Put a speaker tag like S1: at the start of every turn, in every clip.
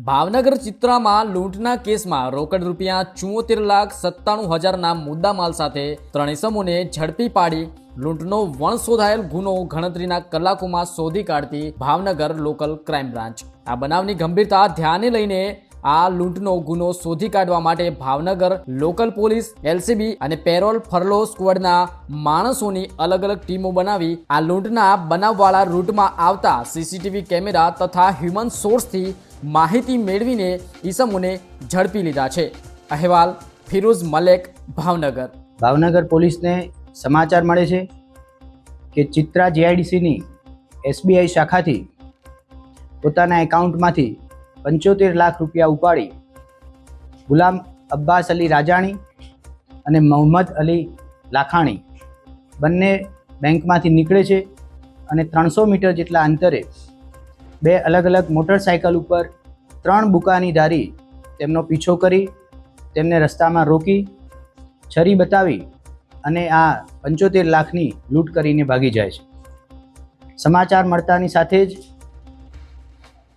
S1: ભાવનગર ચિત્રામાં લૂંટના કેસમાં રોકડ રૂપિયા ચુંવોતેર લાખ સત્તાણું હજારના મુદ્દામાલ સાથે ત્રણેય સમૂહને ઝડપી પાડી લૂંટનો વણ શોધાયેલ ગુનો ગણતરીના કલાકોમાં શોધી કાઢતી ભાવનગર લોકલ ક્રાઇમ બ્રાન્ચ. આ બનાવની ગંભીરતા ધ્યાને લઈને આ લૂંટનો ગુનો શોધી કાઢવા માટે ભાવનગર લોકલ પોલીસ, એલસીબી અને પેરોલ ફરલો સ્કવડના માણસોની અલગ અલગ ટીમો બનાવી આ લૂંટના બનાવવાળા રૂટમાં આવતા સીસીટીવી કેમેરા તથા હ્યુમન સોર્સથી માહિતી મેળવીને ઈસમોને ઝડપી લીધા છે. અહેવાલ, ફિરોઝ મલેક, ભાવનગર.
S2: ભાવનગર પોલીસને સમાચાર મળે છે કે ચિત્રા જીઆઈડીસીની એસબીઆઈ શાખાથી પોતાના એકાઉન્ટમાંથી પંચોતેર લાખ રૂપિયા ઉપાડી ગુલામ અબ્બાસ અલી રાજાણી અને મોહમ્મદ અલી લાખાણી બંને બેંકમાંથી નીકળે છે અને ત્રણસો મીટર જેટલા અંતરે બે અલગ અલગ મોટરસાયકલ ઉપર ત્રણ બુકાની ધારી તેમનો પીછો કરી, તેમને રસ્તામાં રોકી, છરી બતાવી અને આ પંચોતેર લાખની લૂંટ કરીને ભાગી જાય છે. સમાચાર મળતાની સાથે જ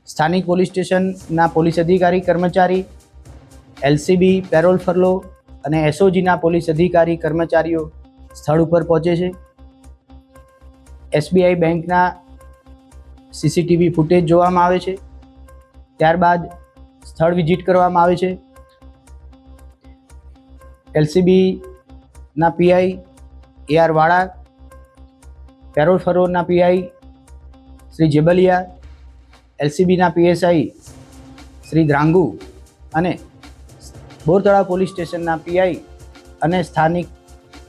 S2: સ્થાનિક પોલીસ સ્ટેશનના પોલીસ અધિકારી, કર્મચારી, એલસીબી, પેરોલ ફરલો અને એસઓજીના પોલીસ અધિકારી, કર્મચારીઓ સ્થળ ઉપર પહોંચે છે. એસબીઆઈ બેંકના સીસીટીવી ફૂટેજ જોવામાં આવે છે. ત્યારબાદ સ્થળ વિઝિટ કરવામાં આવે છે. એલસીબીના PI A R Vala parole ફરોના PI Shri Jebaliya, એલસીબીના પીએસઆઈ શ્રી દ્રાંગુ અને બોરતળા પોલીસ સ્ટેશનના પીઆઈ અને સ્થાનિક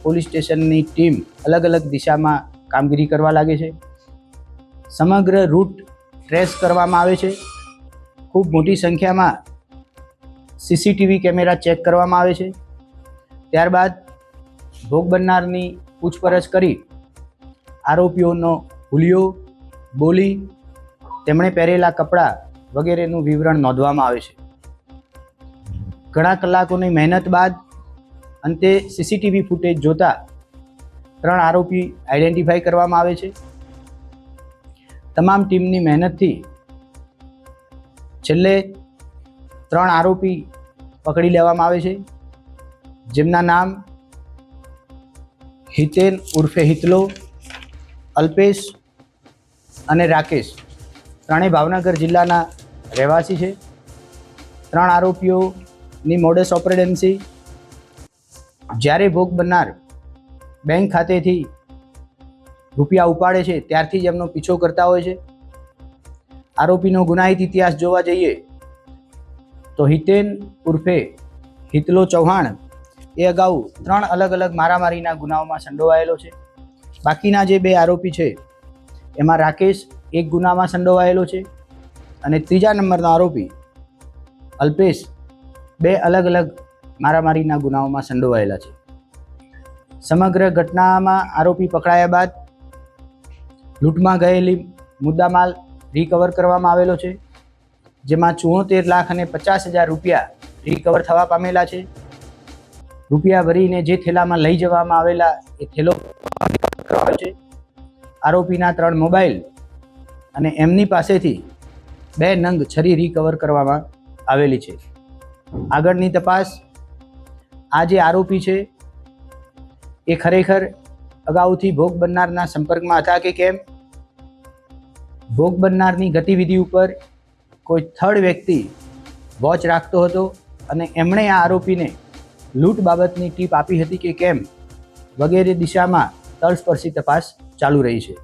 S2: પોલીસ સ્ટેશનની ટીમ અલગ અલગ દિશામાં કામગીરી કરવા લાગે છે. સમગ્ર રૂટ ટ્રેસ કરવામાં આવે છે. ખૂબ મોટી સંખ્યામાં સીસીટીવી કેમેરા ચેક કરવામાં આવે છે. ત્યારબાદ ભોગ બનનારની પૂછપરછ કરી આરોપીઓનો હુલિયો, બોલી, તેમણે પહેરેલા કપડાં વગેરેનું વિવરણ નોંધવામાં આવે છે. ઘણા કલાકોની મહેનત બાદ અંતે સીસીટીવી ફૂટેજ જોતા ત્રણ આરોપી આઈડેન્ટિફાઈ કરવામાં આવે છે. તમામ ટીમની મહેનતથી છેલ્લે ત્રણ આરોપી પકડી લેવામાં આવે છે, જેમના નામ હિતેન ઉર્ફે હિતલો, અલ્પેશ અને રાકેશ. ત્રણેય ભાવનગર જિલ્લાના રહેવાસી છે. ત્રણ આરોપીઓની મોડસ ઓપરેડન્સી જ્યારે ભોગ બનનાર બેંક ખાતેથી રૂપિયા ઉપાડે છે, ત્યારથી જ એમનો પીછો કરતા હોય છે. આરોપીનો ગુનાહિત ઇતિહાસ જોવા જઈએ તો હિતેન ઉર્ફે હિતલો ચૌહાણ એ અગાઉ ત્રણ અલગ અલગ મારામારીના ગુનાઓમાં સંડોવાયેલો છે. બાકીના જે બે આરોપી છે, એમાં રાકેશ એક ગુનામાં સંડોવાયેલો છે અને ત્રીજા નંબરનો આરોપી અલ્પેશ બે અલગ અલગ મારામારીના ગુનાઓમાં સંડોવાયેલા છે. સમગ્ર ઘટનામાં આરોપી પકડાયા બાદ લૂંટમાં ગયેલી મુદ્દામાલ રિકવર કરવામાં આવેલો છે, જેમાં ચુંવોતેર લાખ અને પચાસ હજાર રૂપિયા રિકવર થવા પામેલા છે. રૂપિયા ભરીને જે થેલામાં લઈ જવામાં આવેલા એ થેલો છે. આરોપીના ત્રણ મોબાઈલ અને એમની પાસેથી બે નંગ છરી રિકવર કરવામાં આવેલી છે. આગળની તપાસ આ જે આરોપી છે. એ ખરેખર અગાઉથી ભોગ બનનારના સંપર્કમાં હતા કે કેમ? ભોગ બનનારની ગતિવિધિ ઉપર કોઈ થર્ડ વ્યક્તિ વોચ રાખતો હતો અને એમણે આ આરોપીને લૂંટ બાબતની ટીપ આપી હતી કે કેમ? વગેરે દિશામાં તળસ્પર્શી તપાસ ચાલુ રહી છે.